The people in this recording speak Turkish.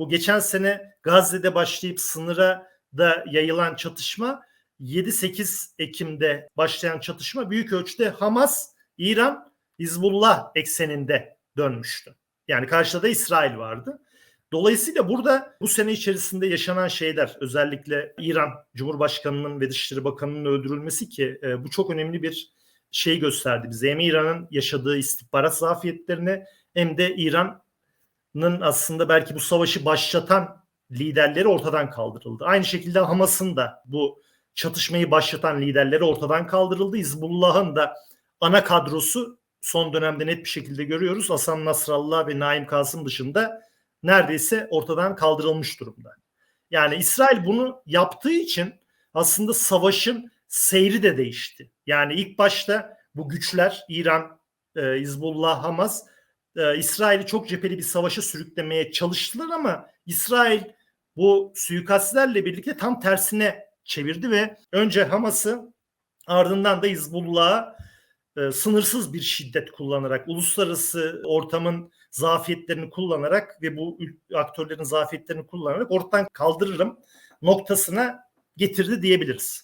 bu geçen sene Gazze'de başlayıp sınıra da yayılan çatışma 7-8 Ekim'de başlayan çatışma büyük ölçüde Hamas, İran, Hizbullah ekseninde dönmüştü. Yani karşıda da İsrail vardı. Dolayısıyla burada bu sene içerisinde yaşanan şeyler özellikle İran Cumhurbaşkanı'nın ve Dışişleri Bakanı'nın öldürülmesi ki e, bu çok önemli bir şey gösterdi bize. Hem İran'ın yaşadığı istihbarat zafiyetlerini hem de İran'ın aslında belki bu savaşı başlatan liderleri ortadan kaldırıldı. Aynı şekilde Hamas'ın da bu çatışmayı başlatan liderleri ortadan kaldırıldı. Hizbullah'ın da ana kadrosu son dönemde net bir şekilde görüyoruz. Hasan Nasrallah ve Naim Kasım dışında neredeyse ortadan kaldırılmış durumda. Yani İsrail bunu yaptığı için aslında savaşın seyri de değişti. Yani ilk başta bu güçler İran, e, Hizbullah, Hamas e, İsrail'i çok cepheli bir savaşa sürüklemeye çalıştılar ama İsrail bu suikastlerle birlikte tam tersine çevirdi ve önce Hamas'ı ardından da Hizbullah'a e, sınırsız bir şiddet kullanarak uluslararası ortamın zafiyetlerini kullanarak ve bu aktörlerin zafiyetlerini kullanarak ortadan kaldırırım noktasına getirdi diyebiliriz.